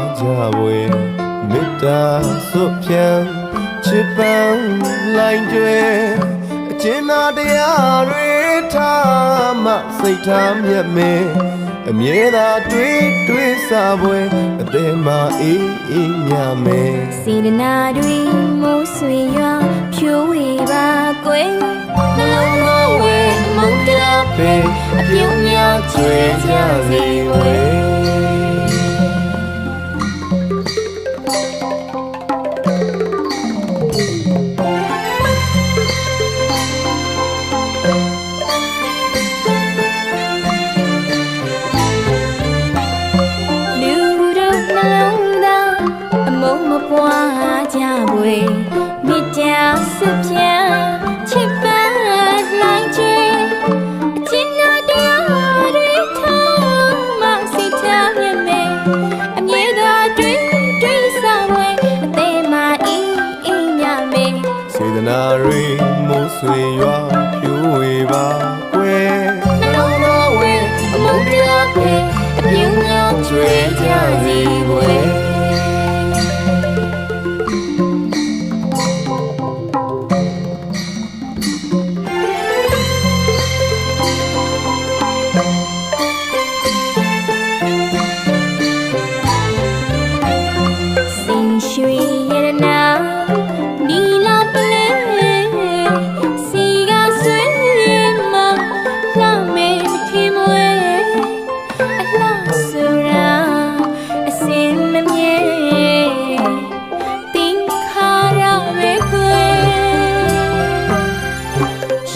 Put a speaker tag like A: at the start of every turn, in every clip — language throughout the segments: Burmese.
A: ပွားကြဝေမေတ္တာစွတ်ဖြံချစ်ပန်းလိုက်ကျွဲအကျဉ်းသာတရားတွေထားမှစိတ်ထားမြတ်မင်းအမြဲသာတွေးတွေးစားပွဲအသေးမှအေးအေးညမယ်
B: စေတနာတွေမိုးဆွေရွာဖြိုးဝေပါကွယ်နှလုံးသားဝဲမုန်းတရား
A: ဖေး
B: အပြုံးများချွေကြစေဝဲ နာရီမိုးဆွေ
A: ရွာဖြိုးဝေပါကွယ်
B: နှလုံးသားဝဲအမုန်းတရားပဲအပြုံးများချွေကြစေဝဲစ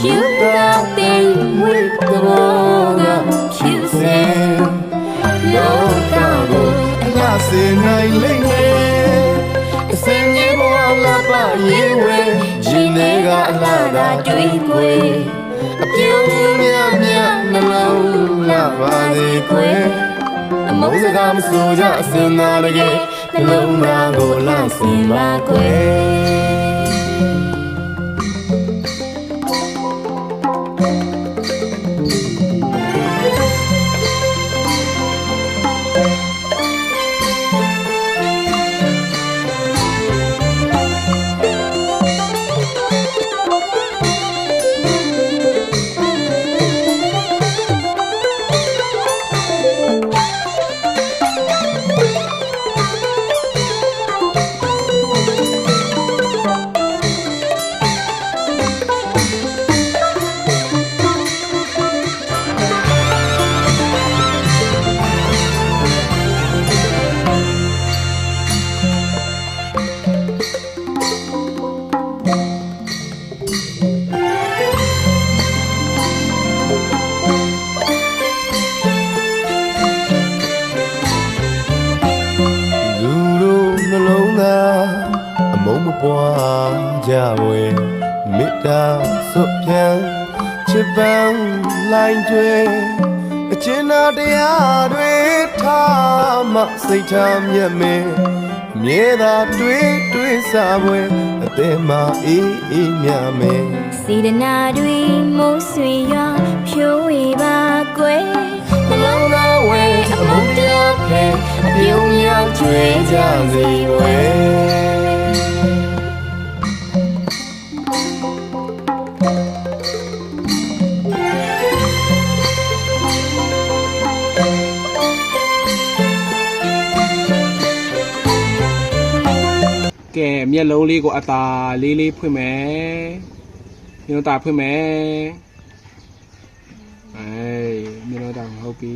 B: ယူတာတဲ့ဝိကဘောကဖြူစင်လောကကိုအ
A: ညစေနိုင်လိမ့်မယ်အစင်းကြီးဘဝလာပါရေးဝဲရှင်တွေကအလားသာတွေးကွယ်အပြုံးများများနှလုံး ကြဝေမေတ္တာစွတ်ဖြံချစ်ပန်းလိုက်ကျွဲအချင်းနာတရားတွေထားမှစိတ်ထားမြတ်မင်းအမြဲသာတွေးတွေးစားပွဲအသေးမှအေးအေးမြမယ်
B: စေတနာတွေမိုးဆွေရွာဖြိုးဝေပါကွယ်နှလုံးသားဝဲအမုန်းတရားဖဲအပြုံးများချွေကြစေဝဲ
C: မျက်လုံးလေးကိုအသာလေးလေးဖွင့်မယ်မျက်လုံးတာဖွင့်မယ်အေးမျက်လုံးတာဟုတ်ပြီ